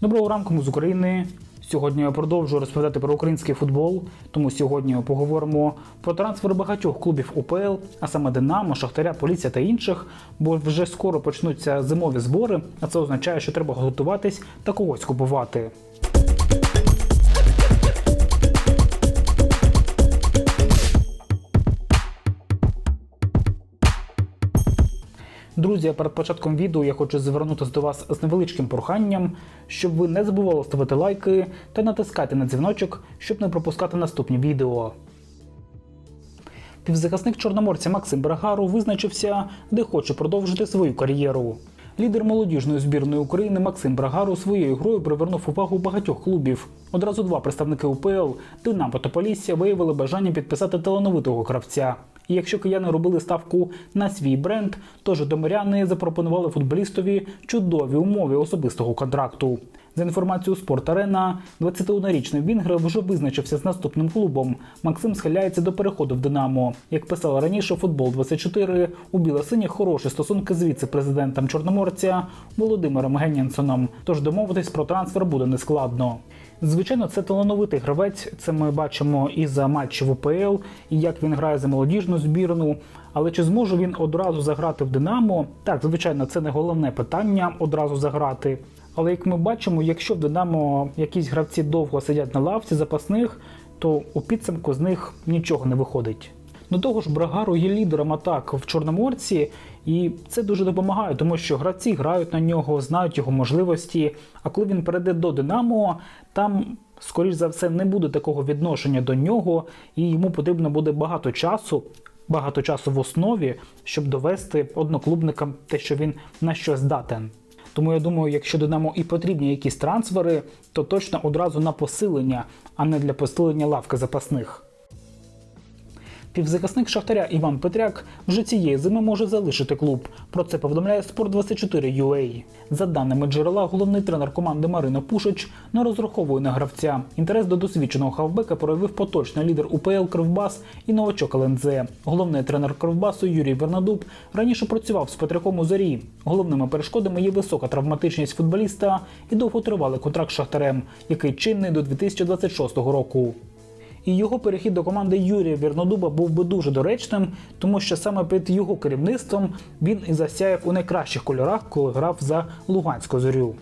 Доброго ранку ми з України. Сьогодні я продовжую розповідати про український футбол. Тому сьогодні поговоримо про трансфер багатьох клубів УПЛ, а саме Динамо, Шахтаря, Поліція та інших. Бо вже скоро почнуться зимові збори, а це означає, що треба готуватись та когось купувати. Друзі, перед початком відео я хочу звернутися до вас з невеличким проханням, щоб ви не забували ставити лайки та натискати на дзвіночок, щоб не пропускати наступні відео. Півзахисник чорноморця Максим Брагару визначився, де хоче продовжити свою кар'єру. Лідер молодіжної збірної України Максим Брагару своєю грою привернув увагу багатьох клубів. Одразу два представники УПЛ Динамо та Полісся виявили бажання підписати талановитого гравця. І якщо кияни робили ставку на свій бренд, то житомиряни запропонували футболістові чудові умови особистого контракту. За інформацією Спорт Арена, 21-річний Вінгер вже визначився з наступним клубом. Максим схиляється до переходу в Динамо. Як писала раніше футбол 24 у білосиніх хороші стосунки з віце-президентом Чорноморця Володимиром Геннінсоном. Тож домовитись про трансфер буде нескладно. Звичайно, це талановитий гравець. Це ми бачимо і за матчів УПЛ, і як він грає за молодіжну збірну. Але чи зможе він одразу заграти в Динамо? Так, звичайно, це не головне питання одразу заграти. Але як ми бачимо, якщо в Динамо якісь гравці довго сидять на лавці запасних, то у підсумку з них нічого не виходить. До того ж, Брагару є лідером атак в Чорноморці, і це дуже допомагає, тому що гравці грають на нього, знають його можливості. А коли він перейде до Динамо, там, скоріш за все, не буде такого відношення до нього, і йому потрібно буде багато часу. Багато часу в основі, щоб довести одноклубникам те, що він на щось здатен. Тому я думаю, якщо Динамо і потрібні якісь трансфери, то точно одразу на посилення, а не для посилення лавки запасних. Півзахисник Шахтаря Іван Петряк вже цієї зими може залишити клуб. Про це повідомляє Sport24UA. За даними джерела, головний тренер команди Марина Пушич не розраховує на гравця. Інтерес до досвідченого хавбека проявив поточний лідер УПЛ Кривбас і новачок ЛНЗ. Головний тренер Кривбасу Юрій Вернадуб раніше працював з Петряком у зорі. Головними перешкодами є висока травматичність футболіста і довготривалий контракт з Шахтарем, який чинний до 2026 року. І його перехід до команди Юрія Вірнодуба був би дуже доречним, тому що саме під його керівництвом він і засяяв у найкращих кольорах, коли грав за Луганську зорю.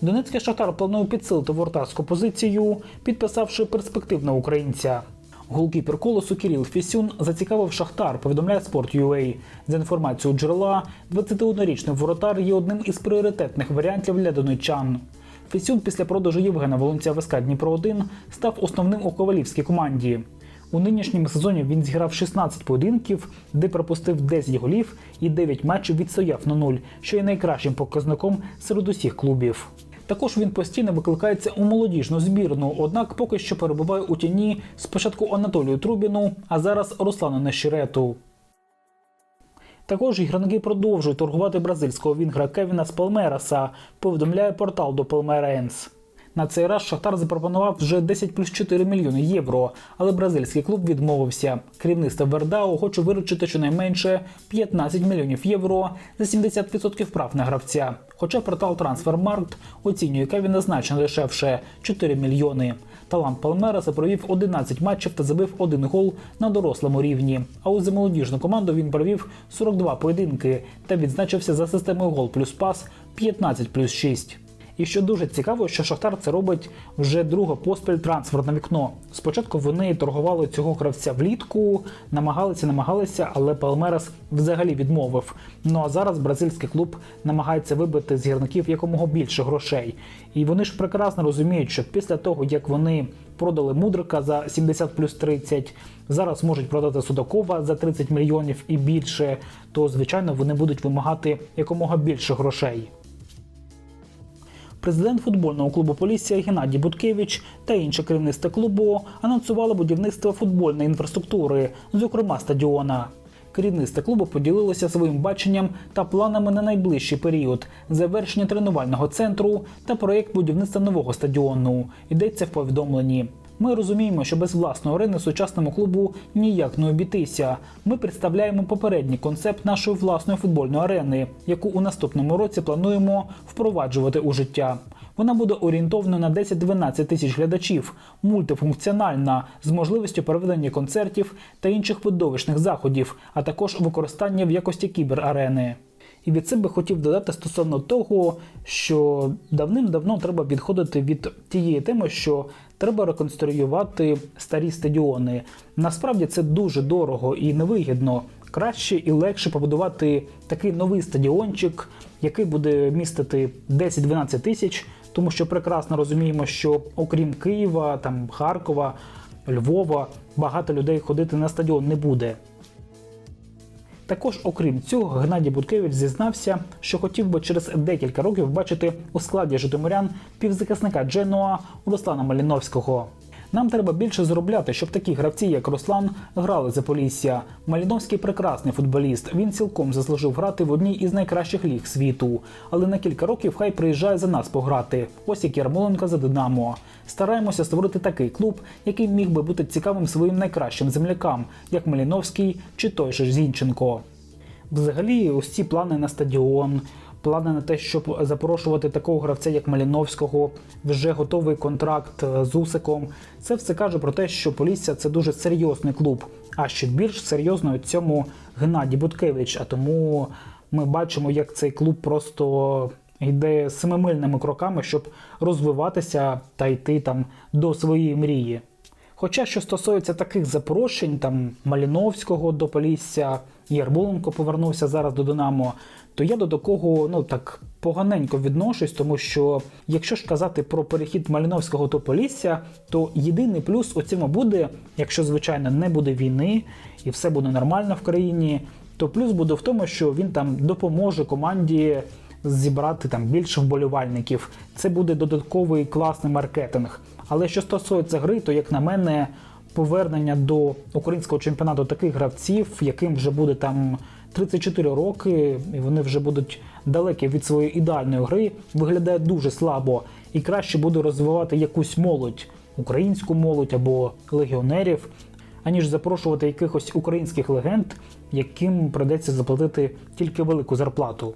Донецький шахтар планує підсилити воротарську позицію, підписавши перспективного українця. Голкіпер колосу Кіріл Фісюн зацікавив Шахтар, повідомляє Sport.ua. За інформацією джерела, 21-річний воротар є одним із пріоритетних варіантів для донеччан. Фісюн після продажу Євгена Волонця ВСК Дніпро 1 став основним у ковалівській команді. У нинішньому сезоні він зіграв 16 поєдинків, де пропустив 10 голів і 9 матчів відстояв на нуль, що є найкращим показником серед усіх клубів. Також він постійно викликається у молодіжну збірну, однак поки що перебуває у тіні спочатку Анатолію Трубіну, а зараз Руслану Нещерету. Також іграники продовжують торгувати бразильського вінгра Кевіна Спалмераса, повідомляє портал до Palmeirense. На цей раз Шахтар запропонував вже 10 плюс 4 мільйони євро, але бразильський клуб відмовився. Керівництво Вердао хоче виручити щонайменше 15 мільйонів євро за 70% прав на гравця. Хоча портал Transfermarkt оцінює Кевіна значно дешевше 4 мільйони. Талант Палмераса провів 11 матчів та забив один гол на дорослому рівні. А у за молодіжну команду він провів 42 поєдинки та відзначився за системою гол плюс пас 15 плюс 6. І що дуже цікаво, що Шахтар це робить вже друге поспіль трансферне вікно. Спочатку вони торгували цього гравця влітку, намагалися, намагалися, але Палмерас взагалі відмовив. Ну а зараз бразильський клуб намагається вибити з гірників якомога більше грошей. І вони ж прекрасно розуміють, що після того, як вони продали Мудрика за 70 плюс 30, зараз можуть продати Судакова за 30 мільйонів і більше, то звичайно вони будуть вимагати якомога більше грошей. Президент футбольного клубу Полісся Геннадій Буткевич та інше керівництво клубу анонсували будівництво футбольної інфраструктури, зокрема стадіона. Керівництво клубу поділилося своїм баченням та планами на найближчий період завершення тренувального центру та проєкт будівництва нового стадіону. Йдеться в повідомленні. Ми розуміємо, що без власної арени сучасному клубу ніяк не обійтися. Ми представляємо попередній концепт нашої власної футбольної арени, яку у наступному році плануємо впроваджувати у життя. Вона буде орієнтована на 10-12 тисяч глядачів, мультифункціональна з можливістю проведення концертів та інших видовищних заходів, а також використання в якості кіберарени. І від себе хотів додати стосовно того, що давним-давно треба відходити від тієї теми, що треба реконструювати старі стадіони. Насправді це дуже дорого і невигідно. Краще і легше побудувати такий новий стадіончик, який буде містити 10-12 тисяч, тому що прекрасно розуміємо, що окрім Києва, там Харкова, Львова, багато людей ходити на стадіон не буде. Також, окрім цього, Геннадій Буткевич зізнався, що хотів би через декілька років бачити у складі житомирян півзахисника Дженуа Руслана Маліновського. Нам треба більше заробляти, щоб такі гравці, як Руслан, грали за Полісся. Маліновський прекрасний футболіст. Він цілком заслужив грати в одній із найкращих ліг світу. Але на кілька років хай приїжджає за нас пограти. Ось як Ярмоленко за Динамо. Стараємося створити такий клуб, який міг би бути цікавим своїм найкращим землякам, як Маліновський чи той же Зінченко. Взагалі, ось ці плани на стадіон, плани на те, щоб запрошувати такого гравця, як Маліновського, вже готовий контракт е, з Усиком. Це все каже про те, що Полісся це дуже серйозний клуб. А ще більш серйозно цьому Геннадій Буткевич. А тому ми бачимо, як цей клуб просто йде семимильними кроками, щоб розвиватися та йти там до своєї мрії. Хоча, що стосується таких запрошень, там Маліновського до Полісся, Ярмоленко повернувся зараз до Динамо, то я до такого ну так поганенько відношусь, тому що якщо ж казати про перехід Маліновського до Полісся, то єдиний плюс у цьому буде, якщо звичайно не буде війни і все буде нормально в країні, то плюс буде в тому, що він там допоможе команді зібрати там більше вболівальників. Це буде додатковий класний маркетинг. Але що стосується гри, то як на мене, повернення до українського чемпіонату таких гравців, яким вже буде там 34 роки, і вони вже будуть далекі від своєї ідеальної гри, виглядає дуже слабо і краще буде розвивати якусь молодь, українську молодь або легіонерів, аніж запрошувати якихось українських легенд, яким придеться заплатити тільки велику зарплату.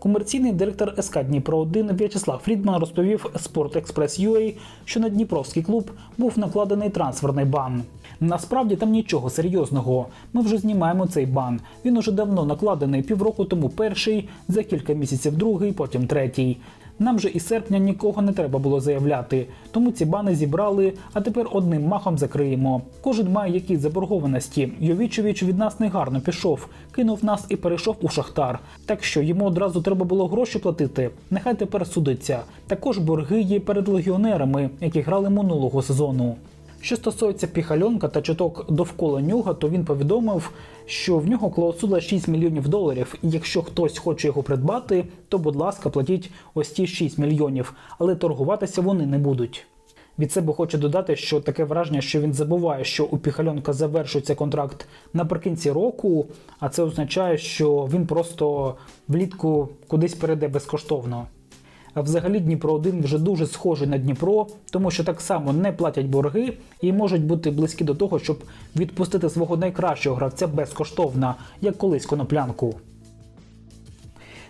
Комерційний директор СК Дніпро 1 В'ячеслав Фрідман розповів Sport Express UA, що на Дніпровський клуб був накладений трансферний бан. Насправді там нічого серйозного. Ми вже знімаємо цей бан. Він уже давно накладений півроку тому перший, за кілька місяців другий, потім третій. Нам же і серпня нікого не треба було заявляти, тому ці бани зібрали, а тепер одним махом закриємо. Кожен має якісь заборгованості. Йовічович від нас негарно пішов, кинув нас і перейшов у шахтар. Так що йому одразу треба було гроші платити. Нехай тепер судиться. Також борги є перед легіонерами, які грали минулого сезону. Що стосується піхальонка та чуток довкола нього, то він повідомив, що в нього клаусула 6 мільйонів доларів, і якщо хтось хоче його придбати, то будь ласка, платіть ось ті 6 мільйонів, але торгуватися вони не будуть. Від себе хочу додати, що таке враження, що він забуває, що у Піхальонка завершується контракт наприкінці року, а це означає, що він просто влітку кудись перейде безкоштовно. А взагалі Дніпро 1 вже дуже схожий на Дніпро, тому що так само не платять борги і можуть бути близькі до того, щоб відпустити свого найкращого гравця безкоштовно, як колись коноплянку.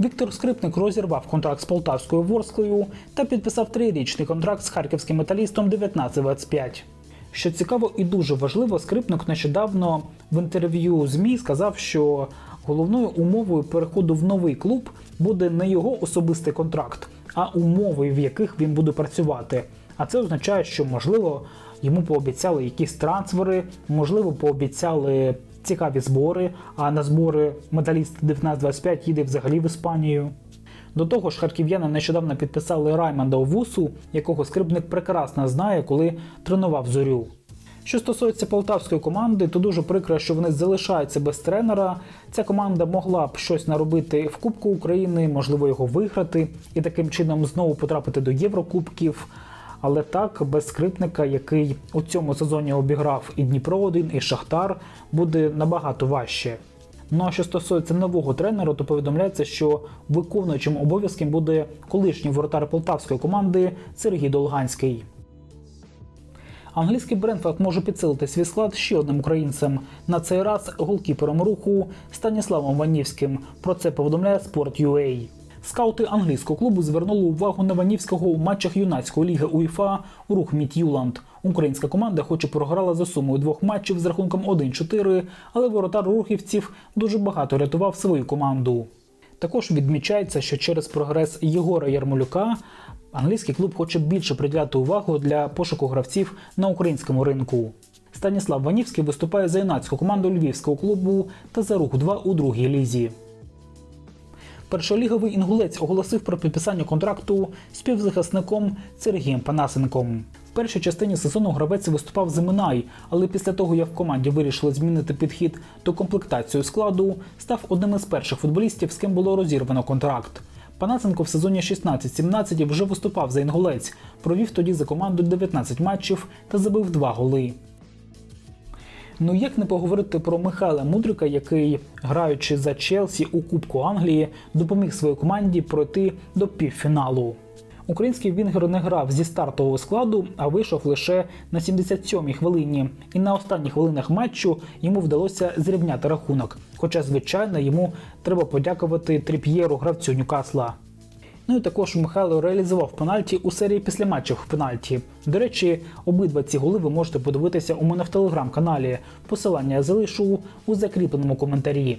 Віктор Скрипник розірвав контракт з Полтавською Ворсклою та підписав трирічний контракт з харківським металістом 1925. Що цікаво і дуже важливо, скрипник нещодавно в інтерв'ю ЗМІ сказав, що головною умовою переходу в новий клуб буде не його особистий контракт, а умови, в яких він буде працювати. А це означає, що можливо йому пообіцяли якісь трансфери, можливо, пообіцяли цікаві збори. А на збори металіст 1925 їде взагалі в Іспанію. До того ж, харків'яни нещодавно підписали Раймонда Овусу, якого скрипник прекрасно знає, коли тренував зорю. Що стосується полтавської команди, то дуже прикро, що вони залишаються без тренера. Ця команда могла б щось наробити в Кубку України, можливо, його виграти і таким чином знову потрапити до Єврокубків. Але так, без скрипника, який у цьому сезоні обіграв і Дніпро 1 і Шахтар, буде набагато важче. Ну а що стосується нового тренера, то повідомляється, що виконуючим обов'язком буде колишній воротар полтавської команди Сергій Долганський. Англійський Бренфорд може підсилити свій склад ще одним українцем. На цей раз голкіпером руху Станіславом Ванівським. Про це повідомляє Sport.ua. Скаути англійського клубу звернули увагу на Ванівського у матчах юнацької ліги УЄФА у рух Мід'Юланд. Українська команда, хоч і програла за сумою двох матчів з рахунком 1-4, але воротар рухівців дуже багато рятував свою команду. Також відмічається, що через прогрес Єгора Ярмолюка англійський клуб хоче більше приділяти увагу для пошуку гравців на українському ринку. Станіслав Ванівський виступає за юнацьку команду львівського клубу та за рух 2 у другій лізі. Першоліговий інгулець оголосив про підписання контракту співзахисником Сергієм Панасенком. В першій частині сезону гравець виступав за Минай, але після того, як в команді вирішили змінити підхід до комплектації складу, став одним із перших футболістів, з ким було розірвано контракт. Панасенко в сезоні 16-17 вже виступав за інгулець, провів тоді за команду 19 матчів та забив два голи. Ну як не поговорити про Михайла Мудрика, який, граючи за Челсі у Кубку Англії, допоміг своїй команді пройти до півфіналу. Український вінгер не грав зі стартового складу, а вийшов лише на 77-й хвилині. І на останніх хвилинах матчу йому вдалося зрівняти рахунок. Хоча, звичайно, йому треба подякувати тріп'єру гравцю Ньюкасла. Ну і також Михайло реалізував пенальті у серії після матчів пенальті. До речі, обидва ці голи ви можете подивитися у мене в телеграм-каналі. Посилання я залишу у закріпленому коментарі.